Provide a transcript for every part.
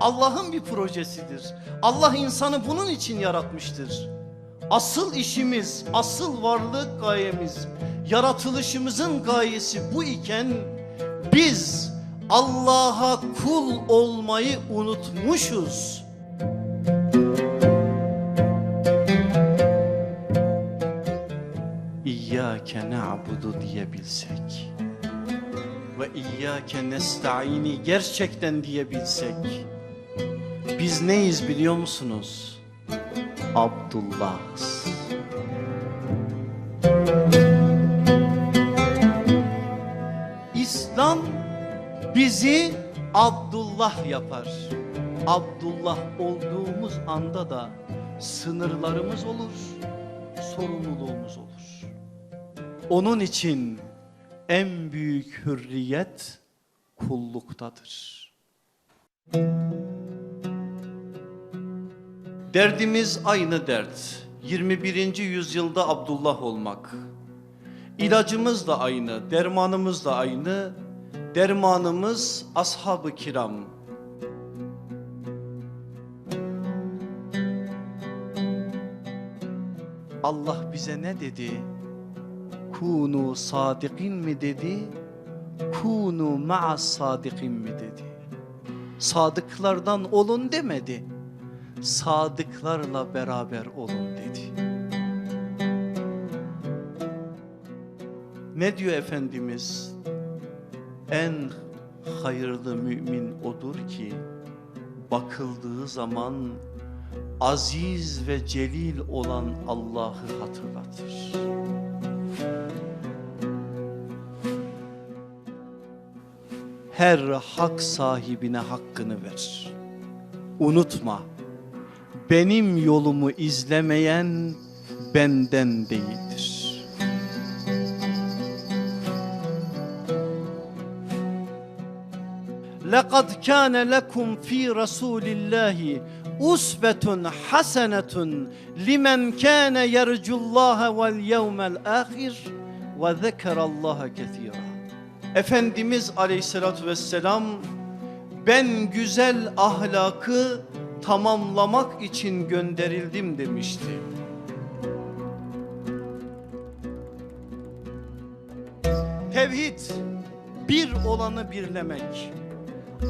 Allah'ın bir projesidir. Allah insanı bunun için yaratmıştır. Asıl işimiz, asıl varlık gayemiz, yaratılışımızın gayesi bu iken biz Allah'a kul olmayı unutmuşuz. İyyâke na'budu diyebilsek ve İyyâke nesta'ini gerçekten diyebilsek biz neyiz biliyor musunuz? Abdullah'ız. İslam bizi Abdullah yapar. Abdullah olduğumuz anda da sınırlarımız olur, sorumluluğumuz olur. Onun için en büyük hürriyet kulluktadır. Derdimiz aynı dert. 21. yüzyılda Abdullah olmak. İlacımız da aynı, dermanımız da aynı. Dermanımız ashab-ı kiram. Allah bize ne dedi? Kunu sadikin mi dedi? Kunu ma'as sadikin mi dedi? Sadıklardan olun demedi. Sadıklarla beraber olun dedi. Ne diyor Efendimiz? En hayırlı mümin odur ki bakıldığı zaman aziz ve celil olan Allah'ı hatırlatır. Her hak sahibine hakkını ver. Unutma, benim yolumu izlemeyen benden değildir. لَقَدْ كَانَ لَكُمْ ف۪ي رَسُولِ اللّٰهِ اُسْبَةٌ حَسَنَةٌ لِمَنْ كَانَ يَرْجُ اللّٰهَ وَالْيَوْمَ الْآخِرِ وَذَكَرَ اللّٰهَ كَثِيرًا Efendimiz aleyhissalatü vesselam ben güzel ahlakı tamamlamak için gönderildim demişti. Tevhid bir olanı birlemek.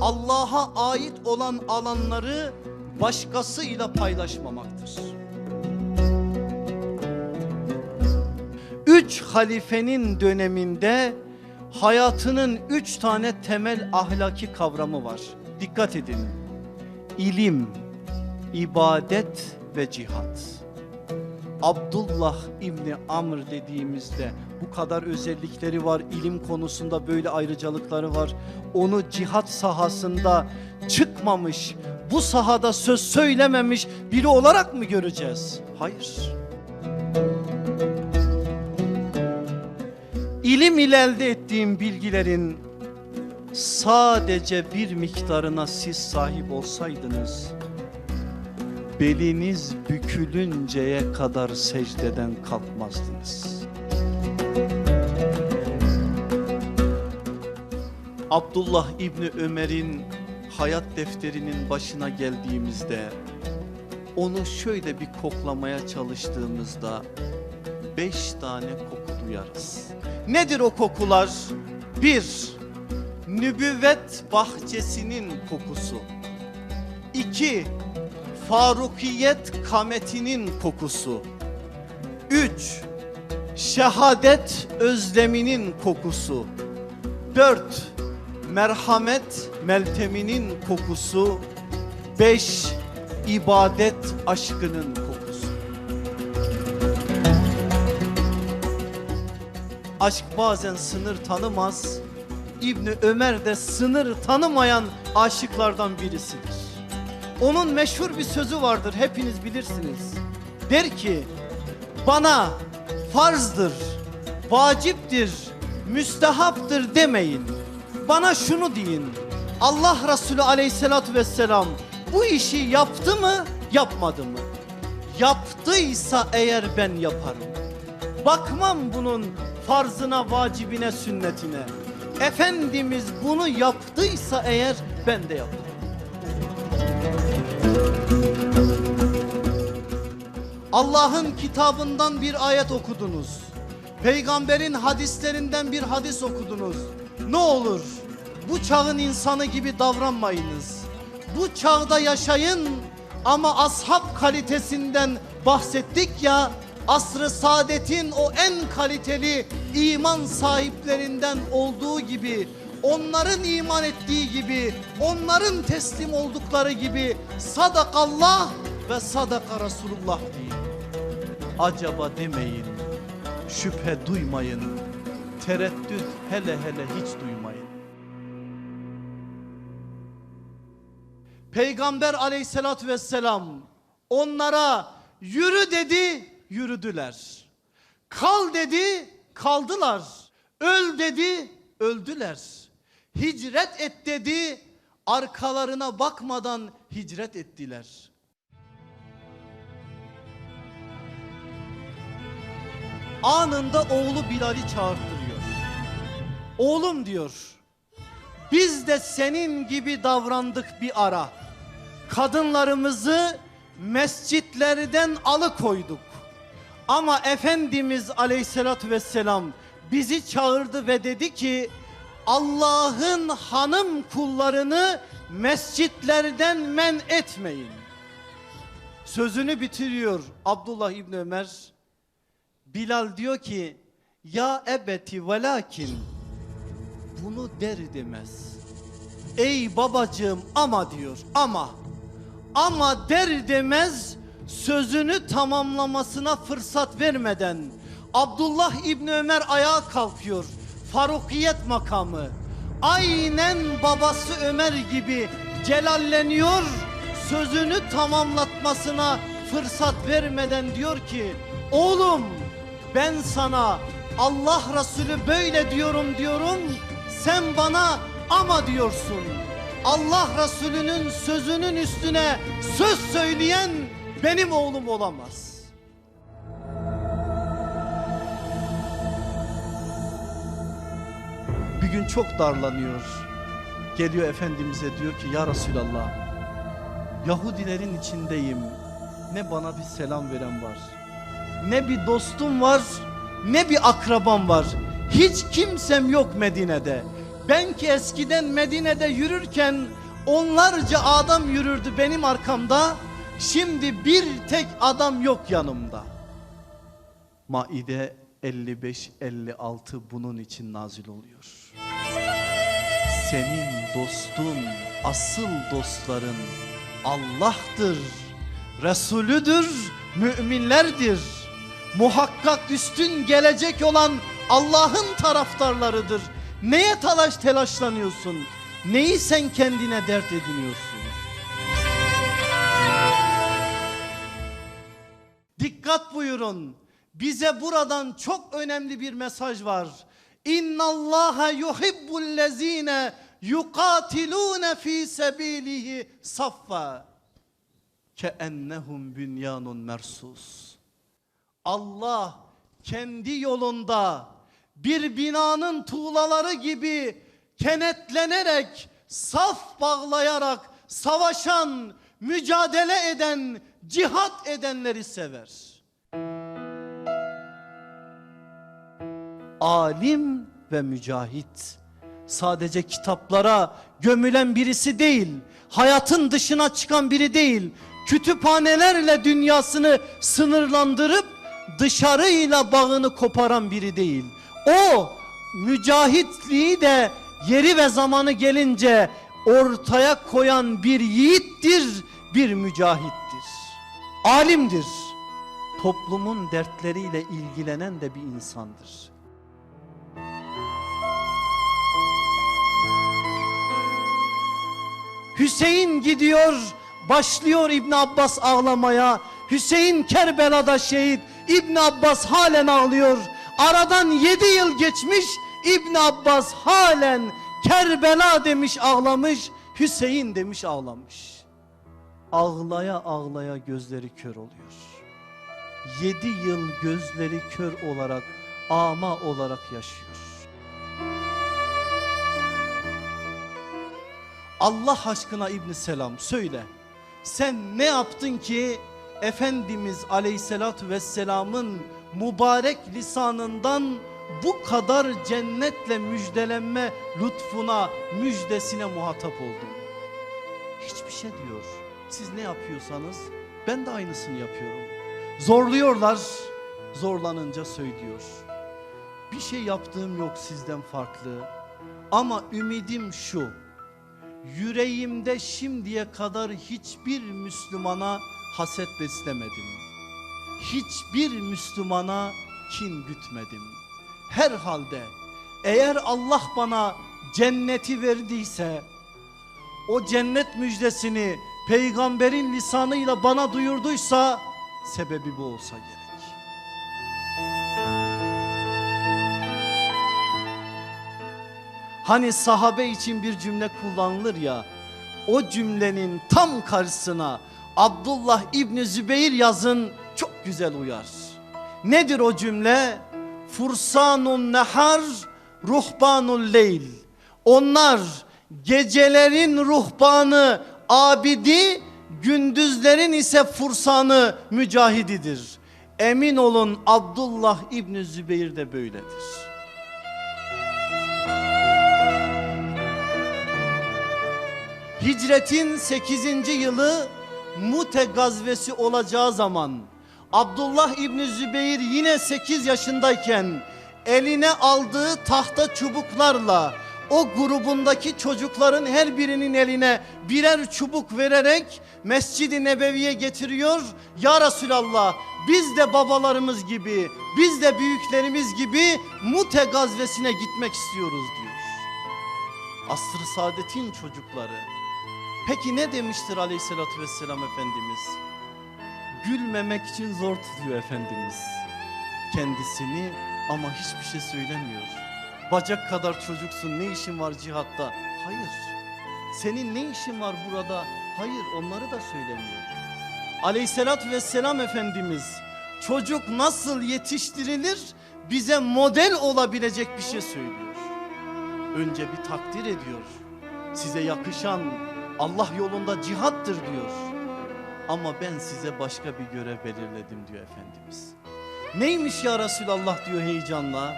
Allah'a ait olan alanları başkasıyla paylaşmamaktır. Üç halifenin döneminde hayatının üç tane temel ahlaki kavramı var. Dikkat edin. İlim, ibadet ve cihat. Abdullah İbni Amr dediğimizde bu kadar özellikleri var. ilim konusunda böyle ayrıcalıkları var. Onu cihat sahasında çıkmamış, bu sahada söz söylememiş biri olarak mı göreceğiz? Hayır. İlim ile elde ettiğim bilgilerin sadece bir miktarına siz sahip olsaydınız beliniz bükülünceye kadar secdeden kalkmazdınız. Abdullah İbni Ömer'in hayat defterinin başına geldiğimizde onu şöyle bir koklamaya çalıştığımızda beş tane koku duyarız. Nedir o kokular? Bir, nübüvvet bahçesinin kokusu. İki, Farukiyet kametinin kokusu. Üç, şehadet özleminin kokusu. Dört, merhamet melteminin kokusu. Beş, ibadet aşkının kokusu. Aşk bazen sınır tanımaz. İbni Ömer de sınır tanımayan aşıklardan birisidir. Onun meşhur bir sözü vardır hepiniz bilirsiniz. Der ki bana farzdır, vaciptir, müstehaptır demeyin. Bana şunu deyin. Allah Resulü aleyhissalatü vesselam bu işi yaptı mı yapmadı mı? Yaptıysa eğer ben yaparım. Bakmam bunun farzına, vacibine, sünnetine. Efendimiz bunu yaptıysa eğer ben de yaparım. Allah'ın kitabından bir ayet okudunuz. Peygamberin hadislerinden bir hadis okudunuz. Ne olur bu çağın insanı gibi davranmayınız. Bu çağda yaşayın ama ashab kalitesinden bahsettik ya asrı saadetin o en kaliteli iman sahiplerinden olduğu gibi onların iman ettiği gibi onların teslim oldukları gibi sadakallah ve sadaka Resulullah deyin. Acaba demeyin, şüphe duymayın, tereddüt hele hele hiç duymayın. Peygamber aleyhissalatü vesselam onlara yürü dedi, yürüdüler. Kal dedi, kaldılar. Öl dedi, öldüler. Hicret et dedi, arkalarına bakmadan hicret ettiler. Anında oğlu Bilal'i çağırtırıyor. Oğlum diyor, biz de senin gibi davrandık bir ara. Kadınlarımızı mescitlerden alıkoyduk. Ama Efendimiz aleyhissalatü vesselam bizi çağırdı ve dedi ki Allah'ın hanım kullarını mescitlerden men etmeyin. Sözünü bitiriyor Abdullah İbni Ömer. Bilal diyor ki ya ebeti velakin bunu der demez. Ey babacığım ama diyor ama ama der demez sözünü tamamlamasına fırsat vermeden Abdullah İbni Ömer ayağa kalkıyor. Farukiyet makamı. Aynen babası Ömer gibi celalleniyor. Sözünü tamamlatmasına fırsat vermeden diyor ki oğlum ben sana Allah Resulü böyle diyorum diyorum sen bana ama diyorsun. Allah Resulü'nün sözünün üstüne söz söyleyen benim oğlum olamaz. Bir gün çok darlanıyor. Geliyor Efendimiz'e diyor ki ya Resulallah Yahudilerin içindeyim. Ne bana bir selam veren var. Ne bir dostum var ne bir akrabam var. Hiç kimsem yok Medine'de. Ben ki eskiden Medine'de yürürken onlarca adam yürürdü benim arkamda. Şimdi bir tek adam yok yanımda. Maide 55-56 bunun için nazil oluyor. Senin dostun, asıl dostların Allah'tır, Resulüdür, müminlerdir. Muhakkak üstün gelecek olan Allah'ın taraftarlarıdır. Neye talaş telaşlanıyorsun? Neyi sen kendine dert ediniyorsun? Dikkat buyurun. Bize buradan çok önemli bir mesaj var. İnna Allaha yuhibbul lezine yukatilune fi sebilihi saffa. Keennehum bünyanun mersus. Allah kendi yolunda bir binanın tuğlaları gibi kenetlenerek, saf bağlayarak savaşan, mücadele eden, cihat edenleri sever. Alim ve mücahit sadece kitaplara gömülen birisi değil, hayatın dışına çıkan biri değil, kütüphanelerle dünyasını sınırlandırıp dışarıyla bağını koparan biri değil. O mücahitliği de yeri ve zamanı gelince ortaya koyan bir yiğittir, bir mücahittir. Alimdir. Toplumun dertleriyle ilgilenen de bir insandır. Hüseyin gidiyor, başlıyor İbn Abbas ağlamaya. Hüseyin Kerbela'da şehit, İbn Abbas halen ağlıyor. Aradan yedi yıl geçmiş, İbn Abbas halen Kerbela demiş ağlamış, Hüseyin demiş ağlamış. Ağlaya ağlaya gözleri kör oluyor. Yedi yıl gözleri kör olarak, ama olarak yaşıyor. Allah aşkına İbn Selam söyle. Sen ne yaptın ki Efendimiz Aleyhisselatü Vesselam'ın mübarek lisanından bu kadar cennetle müjdelenme lütfuna, müjdesine muhatap oldun? Hiçbir şey diyor. Siz ne yapıyorsanız ben de aynısını yapıyorum. Zorluyorlar, zorlanınca söylüyor. Bir şey yaptığım yok sizden farklı. Ama ümidim şu. Yüreğimde şimdiye kadar hiçbir Müslümana haset beslemedim. Hiçbir Müslümana kin gütmedim. Herhalde eğer Allah bana cenneti verdiyse o cennet müjdesini peygamberin lisanıyla bana duyurduysa sebebi bu olsa gerek. Hani sahabe için bir cümle kullanılır ya o cümlenin tam karşısına Abdullah İbni Zübeyir yazın çok güzel uyar. Nedir o cümle? Fursanun nehar ruhbanul leyl. Onlar gecelerin ruhbanı abidi gündüzlerin ise fursanı mücahididir. Emin olun Abdullah İbni Zübeyir de böyledir. Hicretin 8. yılı Mute gazvesi olacağı zaman Abdullah İbni Zübeyir yine 8 yaşındayken eline aldığı tahta çubuklarla o grubundaki çocukların her birinin eline birer çubuk vererek Mescid-i Nebevi'ye getiriyor. Ya Resulallah biz de babalarımız gibi biz de büyüklerimiz gibi Mute gazvesine gitmek istiyoruz diyor. Asr-ı Saadet'in çocukları. Peki ne demiştir aleyhissalatü vesselam Efendimiz? Gülmemek için zor tutuyor Efendimiz. Kendisini ama hiçbir şey söylemiyor. Bacak kadar çocuksun ne işin var cihatta? Hayır. Senin ne işin var burada? Hayır onları da söylemiyor. Aleyhissalatü vesselam Efendimiz çocuk nasıl yetiştirilir bize model olabilecek bir şey söylüyor. Önce bir takdir ediyor. Size yakışan Allah yolunda cihattır diyor. Ama ben size başka bir görev belirledim diyor Efendimiz. Neymiş ya Resulallah diyor heyecanla.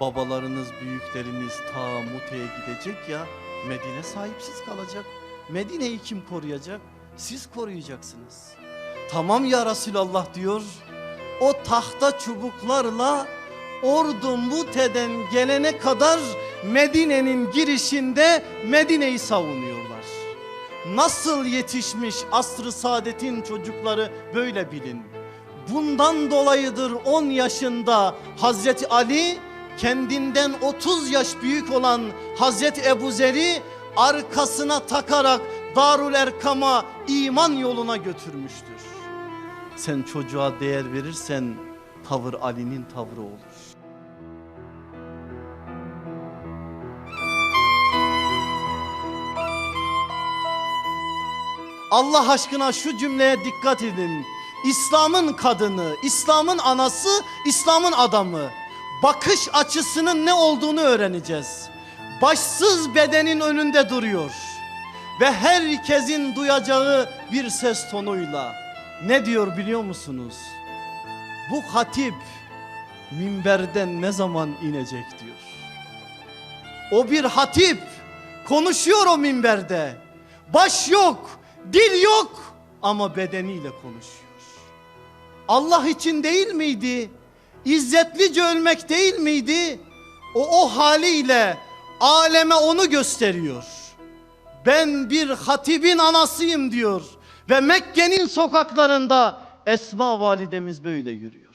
Babalarınız, büyükleriniz ta Mute'ye gidecek ya Medine sahipsiz kalacak. Medine'yi kim koruyacak? Siz koruyacaksınız. Tamam ya Resulallah diyor. O tahta çubuklarla ordu Mute'den gelene kadar Medine'nin girişinde Medine'yi savunuyorlar. Nasıl yetişmiş asr-ı saadetin çocukları böyle bilin. Bundan dolayıdır 10 yaşında Hazreti Ali kendinden 30 yaş büyük olan Hazreti Ebu Zer'i arkasına takarak Darul Erkam'a iman yoluna götürmüştür. Sen çocuğa değer verirsen tavır Ali'nin tavrı olur. Allah aşkına şu cümleye dikkat edin. İslam'ın kadını, İslam'ın anası, İslam'ın adamı. Bakış açısının ne olduğunu öğreneceğiz. Başsız bedenin önünde duruyor. Ve herkesin duyacağı bir ses tonuyla. Ne diyor biliyor musunuz? Bu hatip minberden ne zaman inecek diyor. O bir hatip konuşuyor o minberde. Baş yok, dil yok ama bedeniyle konuşuyor. Allah için değil miydi? İzzetlice ölmek değil miydi? O o haliyle aleme onu gösteriyor. Ben bir hatibin anasıyım diyor ve Mekke'nin sokaklarında Esma validemiz böyle yürüyor.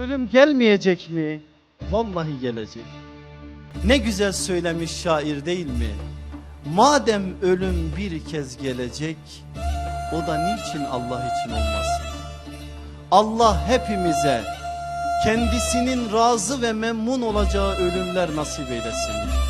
Ölüm gelmeyecek mi? Vallahi gelecek. Ne güzel söylemiş şair değil mi? Madem ölüm bir kez gelecek o da niçin Allah için olmasın? Allah hepimize kendisinin razı ve memnun olacağı ölümler nasip eylesin.